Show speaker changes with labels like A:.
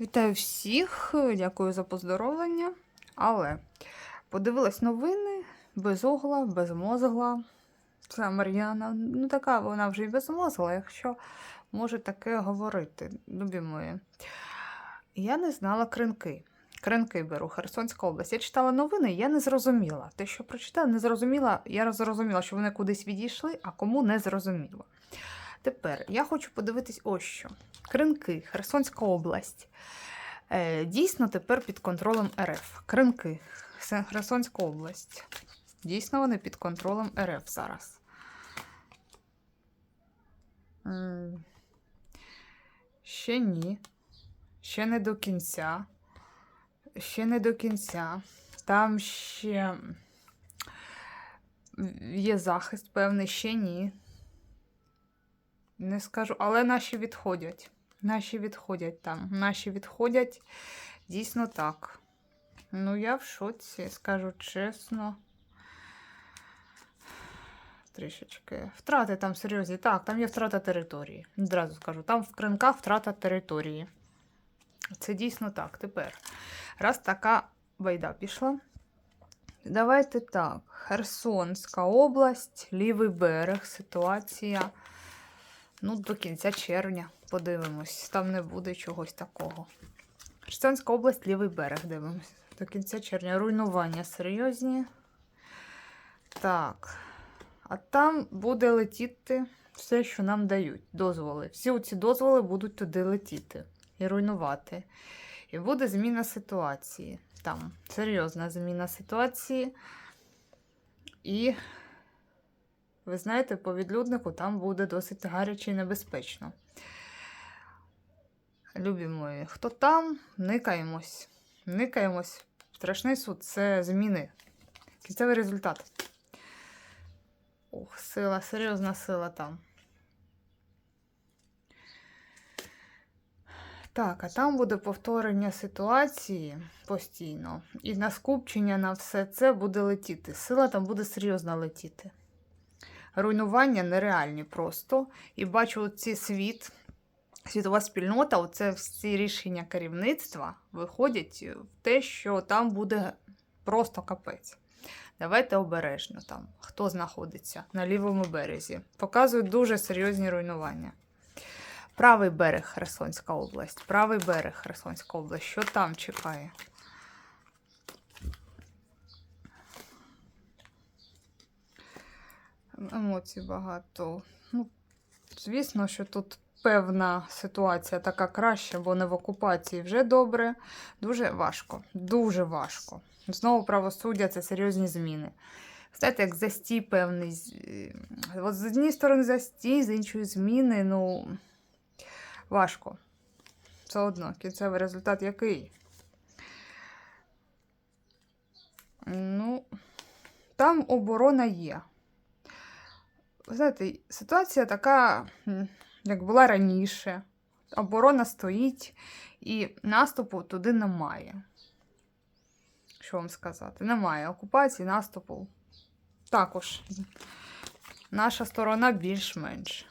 A: Вітаю всіх, дякую за поздоровлення. Але подивилась новини безогла, безмозгла. Це Мар'яна. Ну, така вона вже й безмозгла, якщо може таке говорити, любі мої. Я не знала кринки. Кринки беру, Херсонська область. Я читала новини, я не зрозуміла. Те, що прочитала, не зрозуміла. Я зрозуміла, що вони кудись відійшли, а кому не зрозуміло. Тепер я хочу подивитись ось що. Кринки, Херсонська область. Е, дійсно тепер під контролем РФ. Кринки, Херсонська область. Дійсно вони під контролем РФ зараз. Ще ні. Ще не до кінця. Ще не до кінця. Там ще є захист певний, ще ні. Не скажу, але наші відходять. Наші відходять там. Наші відходять дійсно так. Ну, я в шоці, скажу чесно. Трішечки. Втрати там серйозні. Так, там є втрата території. Одразу скажу. Там в кринках втрата території. Це дійсно так. Тепер. Раз така байда пішла. Давайте так. Херсонська область, лівий берег, ситуація. Ну, до кінця червня подивимось. Там не буде чогось такого. Херсонська область, лівий берег дивимось. До кінця червня. Руйнування серйозні. Так. А там буде летіти все, що нам дають. Дозволи. Всі ці дозволи будуть туди летіти і руйнувати. І буде зміна ситуації. Там серйозна зміна ситуації. І ви знаєте, по відлюднику там буде досить гаряче і небезпечно. Любі мої, хто там, никаємось. Никаємось. Страшний суд це зміни. Кінцевий результат. Ох, сила, серйозна сила там. Так, а там буде повторення ситуації постійно. І на скупчення на все це буде летіти. Сила там буде серйозно летіти руйнування нереальні просто. І бачу ці світ, світова спільнота, оце всі рішення керівництва виходять в те, що там буде просто капець. Давайте обережно там, хто знаходиться на лівому березі. Показують дуже серйозні руйнування. Правий берег Херсонська область. Правий берег Херсонська область. Що там чекає? Емоцій багато. Ну, звісно, що тут певна ситуація така краща, бо не в окупації вже добре. Дуже важко. Дуже важко. Знову правосуддя це серйозні зміни. Знаєте, як застій певний. е, От з однієї сторони застій, з іншої зміни, ну важко. Все одно, кінцевий результат який? Ну, там оборона є. Знаєте, ситуація така, як була раніше. Оборона стоїть, і наступу туди немає. Що вам сказати? Немає окупації, наступу. Також наша сторона більш-менш.